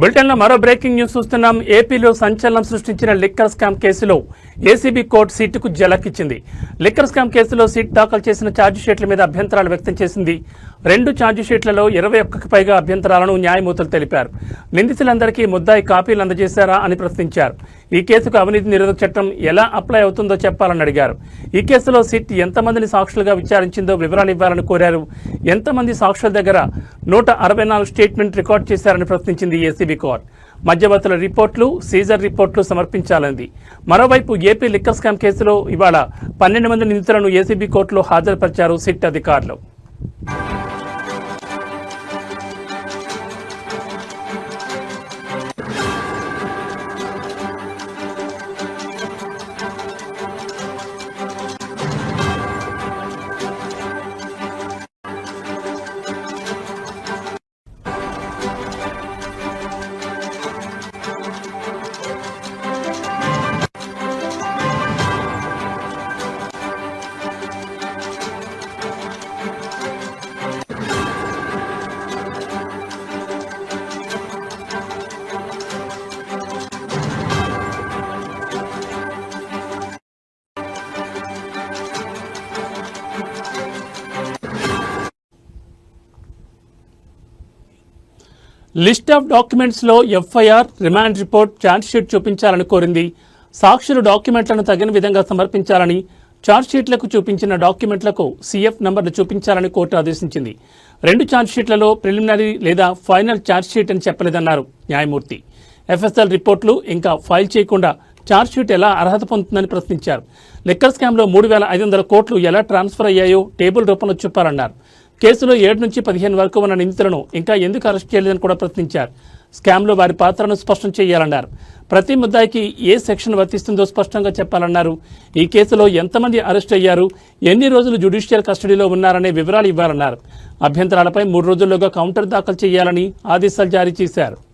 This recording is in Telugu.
బులెటిన్లో మరో బ్రేకింగ్ న్యూస్ చూస్తున్నాం. ఏపీలో సంచలనం సృష్టించిన లిక్కర్ స్కామ్ కేసులో ఏసీబీ కోర్టు సీటుకు జలక్కిచ్చింది లిక్కర్ స్కామ్ కేసులో సీట్ దాఖలు చేసిన ఛార్జిషీట్ల మీద అభ్యంతరాలు వ్యక్తం చేసింది. రెండు ఛార్జిషీట్లలో ఇరవై ఒక్కకి పైగా అభ్యంతరాలను న్యాయమూర్తులు తెలిపారు. నిందితులందరికీ ముద్దాయి కాపీలు అందజేశారా అని ప్రశ్నించారు. ఈ కేసుకు అవినీతి నిరోధక చట్టం ఎలా అప్లై అవుతుందో చెప్పాలని అడిగారు. ఈ కేసులో సిట్ ఎంతమందిని సాక్షులుగా విచారించిందో వివరాలు ఇవ్వాలని కోరారు. ఎంతమంది సాక్షుల దగ్గర నూట అరవై నాలుగు స్టేట్మెంట్ రికార్డ్ చేశారని ప్రశ్నించింది ఏసీబీ కోర్టు. మధ్యవర్తుల రిపోర్ట్లు సీజర్ రిపోర్ట్లు సమర్పించాలంది. మరోవైపు ఏపీ లిక్కర్ స్కామ్ కేసులో ఇవాళ పన్నెండు మంది నిందితులను ఏసీబీ కోర్టులో హాజరుపరిచారు సిట్ అధికారులు. List of డాక్యుమెంట్స్లో FIR remand report charge sheet చూపించాలని కోరింది. సాక్షులు డాక్యుమెంట్లను తగిన విధంగా సమర్పించాలని ఛార్జ్షీట్లకు చూపించిన డాక్యుమెంట్లకు సీఎఫ్ నంబర్లు చూపించాలని కోర్టు ఆదేశించింది. రెండు ఛార్జ్షీట్లలో ప్రిలిమినరీ లేదా ఫైనల్ ఛార్జ్షీట్ అని చెప్పలేదన్నారు న్యాయమూర్తి. ఎఫ్ఎస్ఎల్ రిపోర్టులు ఇంకా ఫైల్ చేయకుండా ఛార్జ్షీట్ ఎలా అర్హత పొందుతుందని ప్రశ్నించారు. లిక్కర్ స్కామ్లో మూడు వేల ఐదు వందల కోట్లు ఎలా ట్రాన్స్ఫర్ అయ్యాయో టేబుల్ రూపంలో చెప్పారన్నారు కేసులో ఏడు నుంచి పదిహేను వరకు ఉన్న నిందితులను ఇంకా ఎందుకు అరెస్ట్ చేయలేదని కూడా ప్రశ్నించారు. స్కామ్లో వారి పాత్రను స్పష్టం చేయాలన్నారు. ప్రతి ముద్దాయికి ఏ సెక్షన్ వర్తిస్తుందో స్పష్టంగా చెప్పాలన్నారు. ఈ కేసులో ఎంతమంది అరెస్ట్ అయ్యారు? ఎన్ని రోజులు జ్యుడిషియల్ కస్టడీలో ఉన్నారనే వివరాలు ఇవ్వాలన్నారు. అభ్యంతరాలపై మూడు రోజుల్లోగా కౌంటర్ దాఖలు చేయాలని ఆదేశాలు జారీ చేశారు.